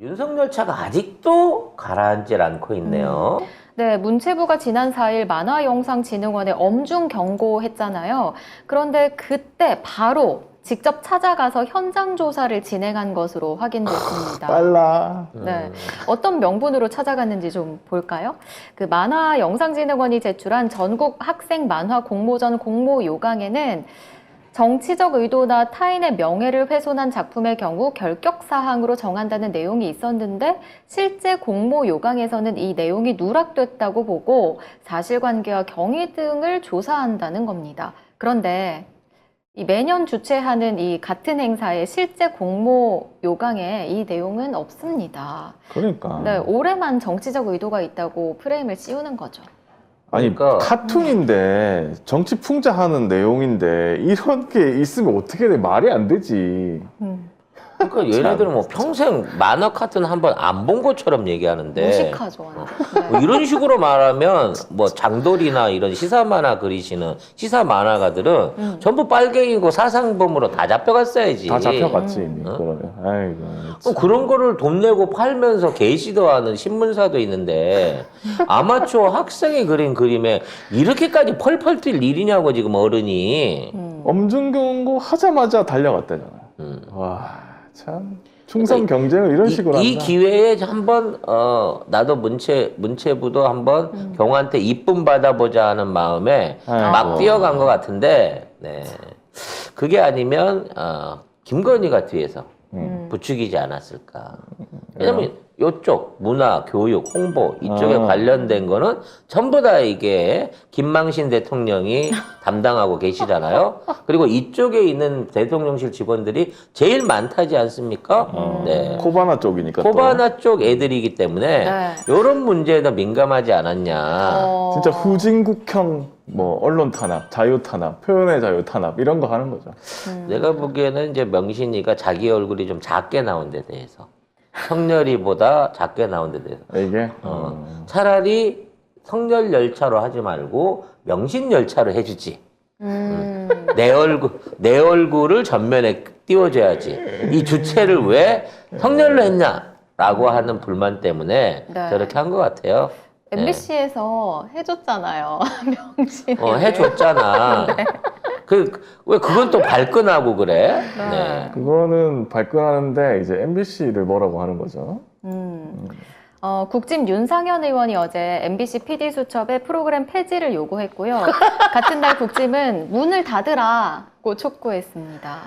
윤석열 차가 아직도 가라앉질 않고 있네요. 네, 문체부가 지난 4일 만화영상진흥원에 엄중 경고했잖아요. 그런데 그때 바로 직접 찾아가서 현장 조사를 진행한 것으로 확인됐습니다. 빨라. 네. 어떤 명분으로 찾아갔는지 좀 볼까요? 그 만화 영상진흥원이 제출한 전국 학생 만화 공모전 공모 요강에는 정치적 의도나 타인의 명예를 훼손한 작품의 경우 결격 사항으로 정한다는 내용이 있었는데 실제 공모 요강에서는 이 내용이 누락됐다고 보고 사실관계와 경위 등을 조사한다는 겁니다. 그런데 이 매년 주최하는 이 같은 행사의 실제 공모 요강에 이 내용은 없습니다. 그러니까. 네, 올해만 정치적 의도가 있다고 프레임을 씌우는 거죠. 아니 그러니까- 카툰인데 정치 풍자하는 내용인데 이런 게 있으면 어떻게 돼? 말이 안 되지. 그러니까 얘네들은 뭐 평생 만화 카툰 한 번 안 본 것처럼 얘기하는데 무식하죠, 완전. 뭐 네. 이런 식으로 말하면 뭐 장돌이나 이런 시사 만화 그리시는 시사 만화가들은 음. 전부 빨갱이고 사상범으로 다 잡혀갔어야지. 다 잡혀갔지 음. 이미 어? 그러면. 아이고. 어, 그런 거를 돈 내고 팔면서 게시도 하는 신문사도 있는데 아마추어 학생이 그린 그림에 이렇게까지 펄펄 뛸 일이냐고 지금 어른이. 음. 엄중 경고 하자마자 달려갔다잖아. 음. 와, 참 충성 경쟁을 이런 이, 식으로 이 한다. 기회에 한번 어 나도 문체 문체부도 한번 음. 경한테 이쁨 받아보자 하는 마음에 아이고. 막 뛰어간 것 같은데 네 그게 아니면 어 김건희가 뒤에서 음. 부추기지 않았을까 왜냐면 요쪽 문화 교육 홍보 이쪽에 아. 관련된 거는 전부 다 이게 김망신 대통령이 담당하고 계시잖아요 그리고 이쪽에 있는 대통령실 직원들이 제일 많다지 않습니까 어, 네 코바나 쪽이니까 또. 코바나 쪽 애들이기 때문에 네. 이런 문제에도 민감하지 않았냐. 어. 진짜 후진국형 뭐 언론 탄압, 자유 탄압, 표현의 자유 탄압 이런 거 하는 거죠. 음. 내가 보기에는 이제 명신이가 자기 얼굴이 좀 작게 나온 데 대해서 성렬이보다 작게 나온 데 대해서 이게 어, 어. 차라리 성렬 열차로 하지 말고 명신 열차로 해주지. 음. 내 얼굴 내 얼굴을 전면에 띄워줘야지. 이 주체를 왜 성렬로 했냐라고 하는 불만 때문에 네. 저렇게 한 것 같아요. MBC에서 해줬잖아요. 명신. 어, 해줬잖아. 그, 왜 그건 또 발끈하고 그래? 네. 네. 그거는 발끈하는데 이제 MBC를 뭐라고 하는 거죠? 음. 어, 국진 윤상현 의원이 어제 MBC PD 수첩에 프로그램 폐지를 요구했고요. 같은 날 국짐은 문을 닫으라고 촉구했습니다.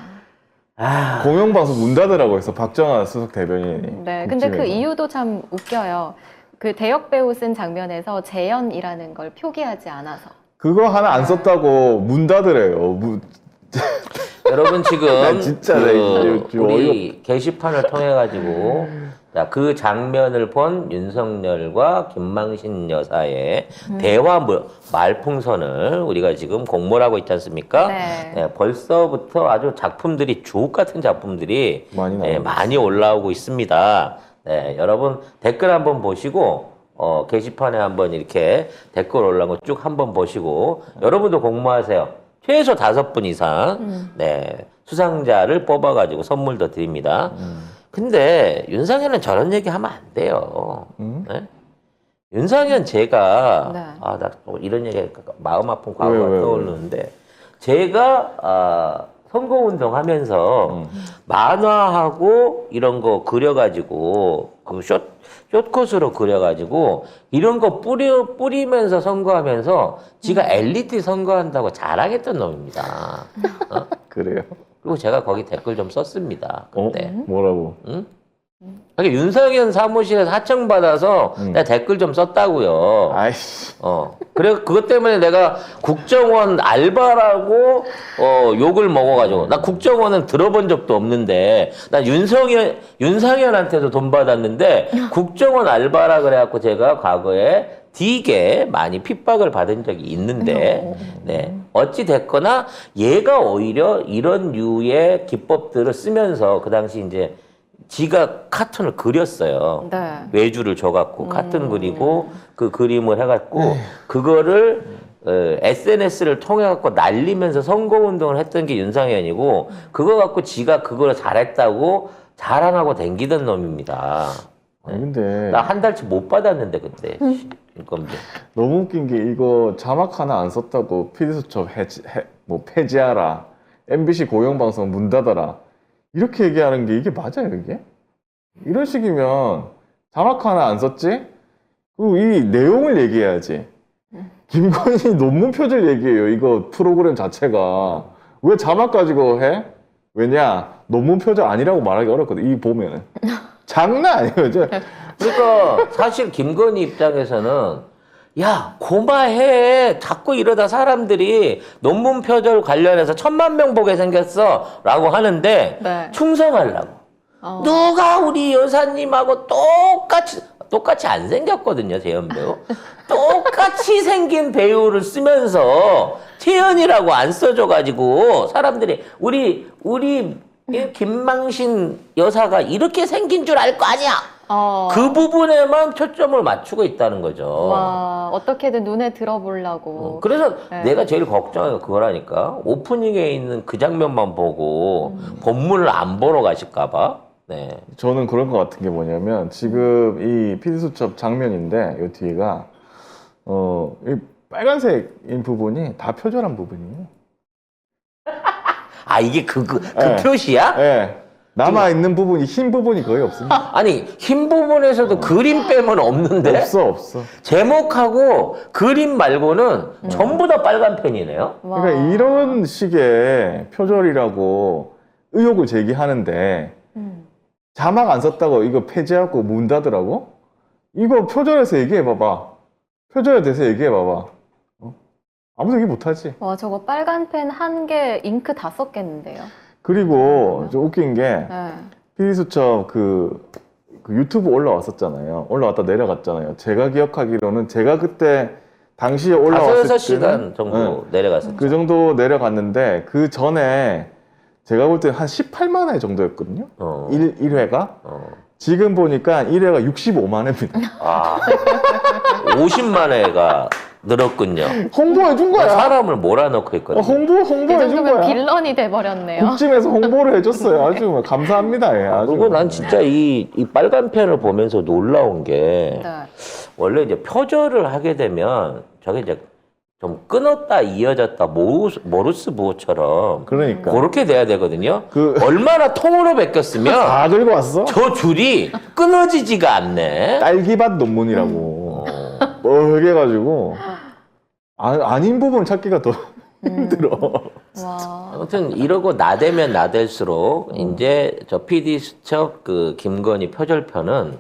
아, 공영방송 문 닫으라고 해서 박정아 수석 대변인이. 네, 근데 그 국짐에서. 이유도 참 웃겨요. 그 대역 배우 쓴 장면에서 재연이라는 걸 표기하지 않아서. 그거 하나 안 썼다고 문 닫으래요. 문... 여러분 지금 나 진짜 나 그 이제 우리 게시판을 통해 가지고 자, 그 장면을 본 윤석열과 김망신 여사의 음. 대화 뭐- 말풍선을 우리가 지금 공모를 하고 있지 않습니까? 네. 네, 벌써부터 아주 작품들이 주옥 같은 작품들이 많이 네, 나오고 많이 올라오고 있습니다. 네, 여러분 댓글 한번 보시고 어, 게시판에 한번 이렇게 댓글 올라온 거 쭉 한번 보시고 여러분도 공모하세요. 최소 다섯 분 이상 음. 네, 수상자를 뽑아가지고 선물도 드립니다. 음. 근데 윤상현은 저런 얘기 하면 안 돼요. 음? 네? 윤상현 제가 네. 아나 이런 얘기 마음 아픈 과거가? 떠오르는데 제가 아, 선거운동 하면서 음. 만화하고 이런 거 그려가지고 그 숏, 숏컷으로 그려가지고 이런 거 뿌려 뿌리면서 선거하면서 지가 엘리트 선거한다고 자랑했던 놈입니다. 어? 그래요. 그리고 제가 거기 댓글 좀 썼습니다. 어? 그때. 뭐라고? 응? 그러니까 윤석열 사무실에서 하청받아서 음. 내가 댓글 좀 썼다고요. 아이씨. 어. 그래, 그것 때문에 내가 국정원 알바라고, 어, 욕을 먹어가지고. 나 국정원은 들어본 적도 없는데, 나 윤석열, 윤상현한테도 돈 받았는데, 국정원 알바라 그래갖고 제가 과거에 되게 많이 핍박을 받은 적이 있는데, 네. 어찌 됐거나 얘가 오히려 이런 류의 기법들을 쓰면서 그 당시 이제 지가 카툰을 그렸어요. 네. 외주를 줘갖고 카툰 음. 그리고 그 그림을 해갖고 그거를 어, SNS를 통해 갖고 날리면서 선거 운동을 했던 게 윤상현이고 그거 갖고 지가 그걸 잘했다고 자랑하고 댕기던 놈입니다. 아니, 근데 나 한 달치 못 받았는데 그때 인건비. 너무 웃긴 게 이거 자막 하나 안 썼다고 피디수첩 해지, 해, 뭐 폐지하라 MBC 공영방송 문 닫아라 이렇게 얘기하는 게 이게 맞아요 이게? 이런 식이면 자막 하나 안 썼지? 그리고 이 내용을 얘기해야지 김건희 논문 표절 얘기해요 이거 프로그램 자체가 왜 자막 가지고 해? 왜냐 논문 표절 아니라고 말하기 어렵거든 이 보면은 장난 아니에요 저 그러니까 사실 김건희 입장에서는 야 고마해. 자꾸 이러다 사람들이 논문 표절 관련해서 천만 명 보게 생겼어 라고 하는데 네. 충성하려고. 어. 누가 우리 여사님하고 똑같이 똑같이 안 생겼거든요 재현 배우. 똑같이 생긴 배우를 쓰면서 태연이라고 안 써줘가지고 사람들이 우리 우리 이 김망신 여사가 이렇게 생긴 줄 알 거 아니야 어. 그 부분에만 초점을 맞추고 있다는 거죠. 와 어떻게든 눈에 들어보려고. 어, 그래서 네. 내가 제일 걱정한 게 그거라니까 오프닝에 있는 그 장면만 보고 본문을 안 보러 가실까봐. 네. 저는 그런 것 같은 게 뭐냐면 지금 이 피디수첩 장면인데 이 뒤에가 어, 이 빨간색인 부분이 다 표절한 부분이에요. 아 이게 그 그, 그 네. 표시야? 예. 남아 있는 부분이 흰 부분이 거의 없습니다. 아니 흰 부분에서도 그림 빼면 없는데 없어 없어. 제목하고 그림 말고는 전부 다 빨간 펜이네요. 와. 그러니까 이런 식의 표절이라고 의혹을 제기하는데 음. 자막 안 썼다고 이거 폐지하고 문 닫으라고? 이거 표절해서 얘기해 봐봐. 표절에 대해서 얘기해 봐봐. 어? 아무도 얘기 못하지. 와 저거 빨간 펜 한 개 잉크 다 썼겠는데요. 그리고 좀 웃긴 게 네. 피디수첩 그, 그 유튜브 올라왔었잖아요. 올라왔다 내려갔잖아요. 제가 기억하기로는 제가 그때 당시에 올라왔을 여섯 때는 시간 정도 네, 내려갔었죠. 그 정도 내려갔는데 그 전에 제가 볼 때 한 18만 회 정도였거든요. 어. 일 1 회가. 어. 지금 보니까 1회가 65만 회입니다. 아 50만 회가 늘었군요. 홍보해 준 거야. 사람을 몰아넣고 어, 있거든요. 홍보 이 홍보해 준 정도면 거야. 빌런이 돼버렸네요. 국짐에서 홍보를 해줬어요. 아주 뭐 감사합니다. 예, 아주. 그리고 난 진짜 이, 이 빨간 펜을 보면서 놀라운 게 네. 원래 이제 표절을 하게 되면 저게 이제 좀 끊었다 이어졌다 모르스, 모르스 부호처럼 그러니까 그렇게 돼야 되거든요. 그- 얼마나 통으로 베꼈으면 다 긁고 왔어. 저 줄이 끊어지지가 않네. 딸기밭 논문이라고 뻘개가지고 아, 아닌 부분 찾기가 더 힘들어. 와. 아무튼 이러고 나대면 나댈수록 이제 저 PD 수첩 그 김건희 표절편은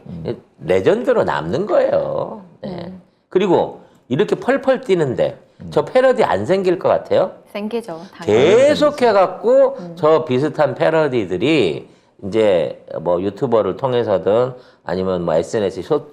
레전드로 남는 거예요. 네. 그리고 이렇게 펄펄 뛰는데 저 패러디 안 생길 것 같아요? 생기죠. 당연히. 계속 해갖고 저 비슷한 패러디들이 이제 뭐 유튜버를 통해서든 아니면 뭐 SNS 쇼,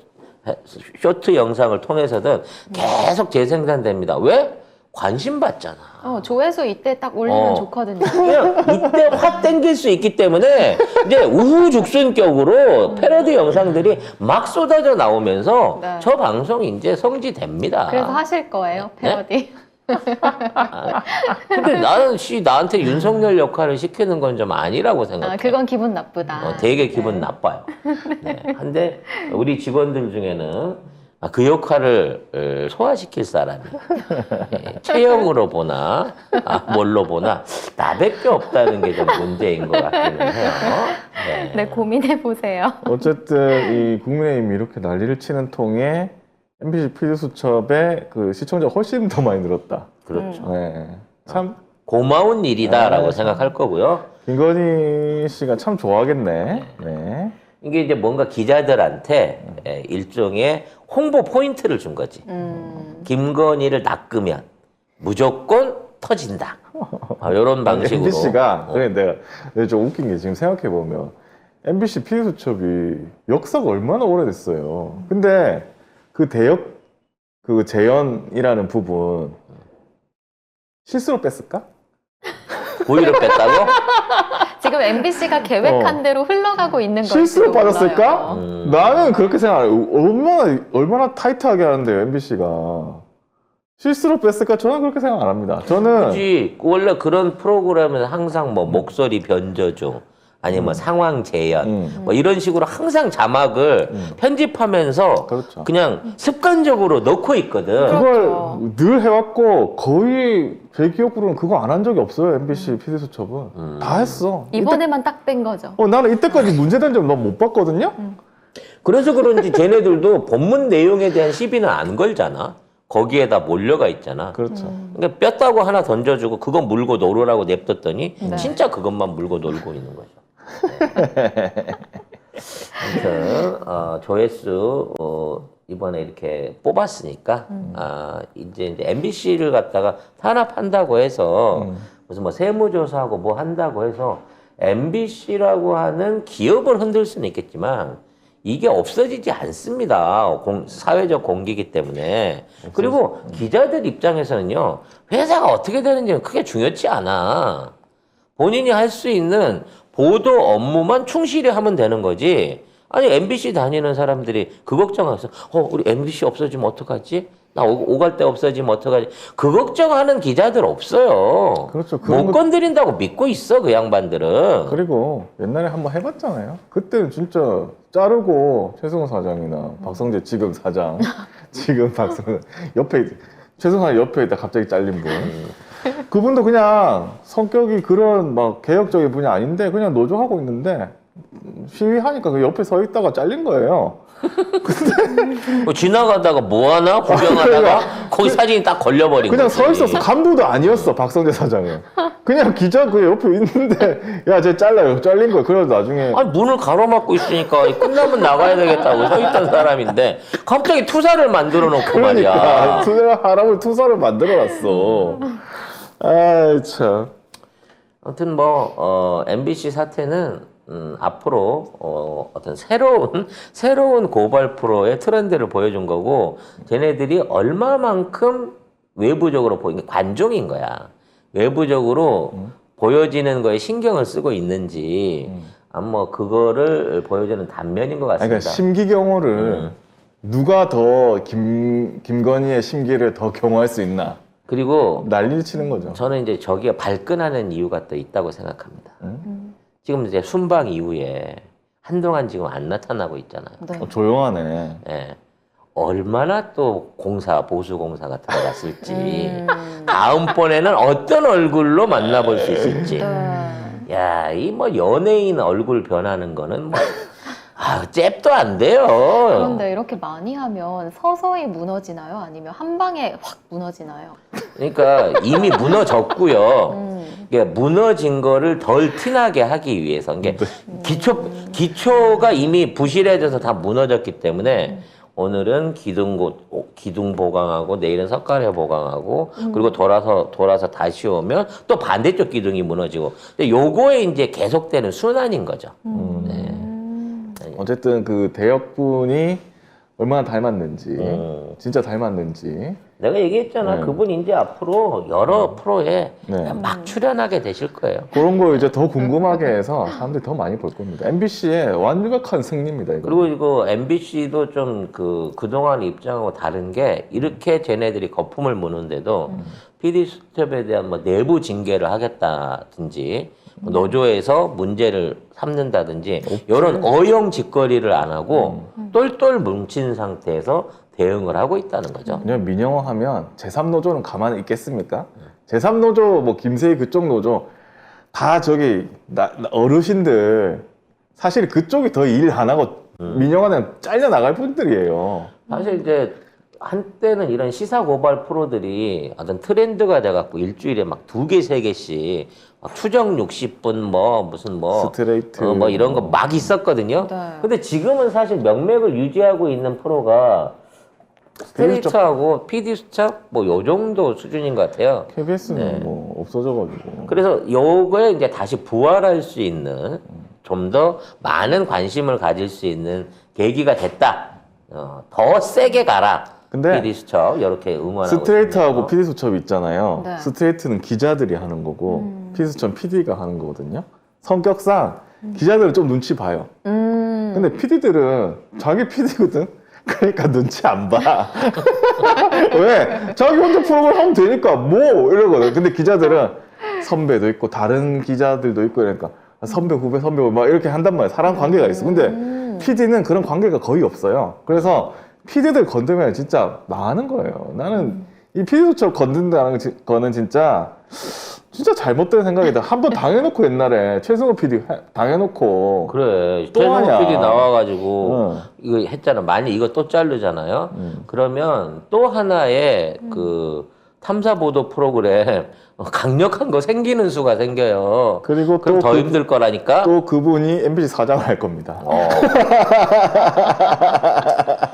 쇼트 영상을 통해서든 계속 재생산됩니다. 왜? 관심 받잖아. 어, 조회수 이때 딱 올리면 어. 좋거든요. 그냥 이때 확 땡길 수 있기 때문에 이제 우후죽순격으로 패러디 영상들이 막 쏟아져 나오면서 네. 저 방송이 이제 성지됩니다. 그래서 하실 거예요, 네? 패러디. 근데 나는 씨 나한테 윤석열 역할을 시키는 건 좀 아니라고 생각해. 아, 그건 기분 나쁘다. 어, 되게 기분 네. 나빠요. 네. 한데 우리 직원들 중에는 아, 그 역할을 어, 소화시킬 사람이 예, 체형으로 보나 아, 뭘로 보나 나밖에 없다는 게 좀 문제인 것 같기는 해요. 네. 네, 고민해 보세요. 어쨌든 이 국민의힘이 이렇게 난리를 치는 통에 MBC 피디수첩의 그 시청자 훨씬 더 많이 늘었다. 그렇죠. 네. 참 고마운 일이다라고 네. 생각할 거고요. 김건희 씨가 참 좋아하겠네. 네. 이게 이제 뭔가 기자들한테 예, 일종의 홍보 포인트를 준 거지. 음, 김건희를 낚으면 무조건 터진다. 아, 이런 방식으로. MBC가 어. 그래 내가, 내가 좀 웃긴 게 지금 생각해 보면 MBC 피디수첩이 역사가 얼마나 오래됐어요. 근데 그 대역 그 재연이라는 부분 실수로 뺐을까? 고의를 뺐다고? 지금 MBC가 계획한 어. 대로 흘러가고 있는 거예요. 실수로 빠졌을까? 음. 나는 그렇게 생각해요. 얼마나 얼마나 타이트하게 하는데요, MBC가. 실수로 뺐을까? 저는 그렇게 생각 안 합니다. 저는 굳이 원래 그런 프로그램은 항상 뭐 목소리 변조 중 아니면 뭐 상황 재현 음. 뭐 이런 식으로 항상 자막을 음. 편집하면서 그렇죠. 그냥 습관적으로 넣고 있거든. 그럼- 그걸 그렇죠. 늘 해왔고 거의 제 기억으로는 그거 안 한 적이 없어요 MBC PD 수첩은 음. 다 했어. 이번에만 딱 뺀 거죠. 어 나는 이때까지 문제된 점 너무 못 봤거든요. 그래서 그런지 쟤네들도 본문 내용에 대한 시비는 안 걸잖아. 거기에다 몰려가 있잖아. 그렇죠. 음. 그러니까 뼈다고 하나 던져주고 그건 물고 놀으라고 냅뒀더니 네. 진짜 그것만 물고 놀고 있는 거죠. 네. 아무튼 어, 조회수 어, 이번에 이렇게 뽑았으니까 아, 이제, 이제 MBC를 갖다가 탄압한다고 해서 음. 무슨 뭐 세무조사하고 뭐 한다고 해서 MBC라고 하는 기업을 흔들 수는 있겠지만 이게 없어지지 않습니다. 공- 사회적 공기이기 때문에. 그리고 기자들 입장에서는요, 회사가 어떻게 되는지는 크게 중요치 않아. 본인이 할 수 있는 보도 업무만 충실히 하면 되는 거지. 아니, MBC 다니는 사람들이 그 걱정하면서, 어, 우리 MBC 없어지면 어떡하지? 나 오- 때 없어지면 어떡하지? 그 걱정하는 기자들 없어요. 그렇죠. 못 거- 건드린다고 믿고 있어, 그 양반들은. 그리고 옛날에 한번 해봤잖아요. 그때는 진짜 자르고 최승호 사장이나 박성재 지금 사장, 지금 박성재 옆에 최승호 옆에 있다 갑자기 잘린 분. 그분도 그냥 성격이 그런 막 개혁적인 분이 아닌데 그냥 노조하고 있는데 시위하니까 그 옆에 서 있다가 잘린 거예요. 뭐 지나가다가 뭐 하나 구경하다가 거기 사진이 딱 걸려버린 그냥 거지. 서 있었어. 간부도 아니었어 박성재 사장은. 그냥 기자 그 옆에 있는데 야 쟤 잘라요. 잘린 거야. 그래서 나중에 아니 문을 가로막고 있으니까 끝나면 나가야 되겠다고 서 있던 사람인데 갑자기 투사를 만들어 놓고 그러니까 말이야. 투사 하라고 투사를 만들어놨어. 아 참. 아무튼 뭐 어, MBC 사태는 음, 앞으로 어, 어떤 새로운 새로운 고발 프로의 트렌드를 보여준 거고 쟤네들이 얼마만큼 외부적으로 보이는 관종인 거야. 외부적으로 보여지는 거에 신경을 쓰고 있는지 아마 뭐 그거를 보여주는 단면인 것 아니, 같습니다. 그러니까 심기경호를 음. 누가 더 김, 김건희의 심기를 더 경호할 수 있나 그리고 난리를 치는 거죠. 저는 이제 저기가 발끈하는 이유가 또 있다고 생각합니다. 응? 지금 이제 순방 이후에 한동안 지금 안 나타나고 있잖아요. 네. 어, 조용하네. 예. 얼마나 또 공사, 보수 공사가 들어갔을지. 음. 다음번에는 어떤 얼굴로 만나볼 수 있을지. 네. 야, 이 뭐 연예인 얼굴 변하는 거는 뭐, 아, 잽도 안 돼요. 그런데 이렇게 많이 하면 서서히 무너지나요? 아니면 한 방에 확 무너지나요? 그러니까 이미 무너졌고요. 음. 이게 무너진 거를 덜 티나게 하기 위해서 이게 기초 기초가 이미 부실해져서 다 무너졌기 때문에 오늘은 기둥 기둥 보강하고 내일은 석가래 보강하고 그리고 돌아서 돌아서 다시 오면 또 반대쪽 기둥이 무너지고 근데 요거에 이제 계속되는 순환인 거죠. 음. 어쨌든 그 대역분이 얼마나 닮았는지, 음. 진짜 닮았는지. 내가 얘기했잖아. 네. 그분 이제 앞으로 여러 프로에 네. 막 출연하게 되실 거예요. 그런 거 이제 더 궁금하게 해서 사람들이 더 많이 볼 겁니다. MBC의 완벽한 승리입니다. 이거. 그리고 이거 MBC도 좀 그 그동안 입장하고 다른 게 이렇게 쟤네들이 거품을 무는데도 PD 수첩에 대한 뭐 내부 징계를 하겠다든지 뭐 노조에서 문제를 삼는다든지 이런 어영 짓거리를 안 하고 똘똘 뭉친 상태에서 대응을 하고 있다는 거죠. 그냥 민영화 하면 제3노조는 가만히 있겠습니까? 제3노조, 뭐 김세희 그쪽 노조 다 저기 나- 나- 어르신들 사실 그쪽이 더 일 안 하고 민영화는 잘려 나갈 분들이에요. 사실 이제 한때는 이런 시사 고발 프로들이 어떤 트렌드가 돼갖고 일주일에 막 두 개, 세 개씩 막 추정 60분 뭐 무슨 뭐 스트레이트 어, 뭐 이런 거 막 있었거든요. 네. 근데 지금은 사실 명맥을 유지하고 있는 프로가 스트레이트하고 PD 수첩 뭐요 정도 수준인 것 같아요. KBS는 네. 뭐 없어져가지고 그래서 요거에 이제 다시 부활할 수 있는 좀 더 많은 관심을 가질 수 있는 계기가 됐다. 어, 더 세게 가라. 근데 PD 수첩 이렇게 응원하고 스트레이트하고. PD 수첩 있잖아요. 네. 스트레이트는 기자들이 하는 거고 음. PD 수첩 PD가 하는 거거든요. 성격상 기자들은 좀 눈치 봐요. 음. 근데 PD들은 자기 PD거든. 그러니까 눈치 안 봐. 왜? 자기 혼자 프로그램 하면 되니까 뭐 이러거든. 근데 기자들은 선배도 있고 다른 기자들도 있고 이러니까 선배 후배 선배 막 이렇게 한단 말이에요. 사람 관계가 있어. 근데 음. PD는 그런 관계가 거의 없어요. 그래서 PD들 건드면 진짜 망하는 거예요. 나는 이 PD수첩 건든다는 지- 거는 진짜 진짜 잘못된 생각이다. 한 번 당해놓고 옛날에 최승호 PD 해- 당해놓고 그래. 또 최승호 하냐. PD 나와가지고 응. 이거 했잖아. 만약 이거 또 자르잖아요. 음. 그러면 또 하나의 그 탐사 보도 프로그램 강력한 거 생기는 수가 생겨요. 그리고 그럼 또, 더 그, 힘들 거라니까. 또 그분이 MBC 사장을 할 겁니다. 어.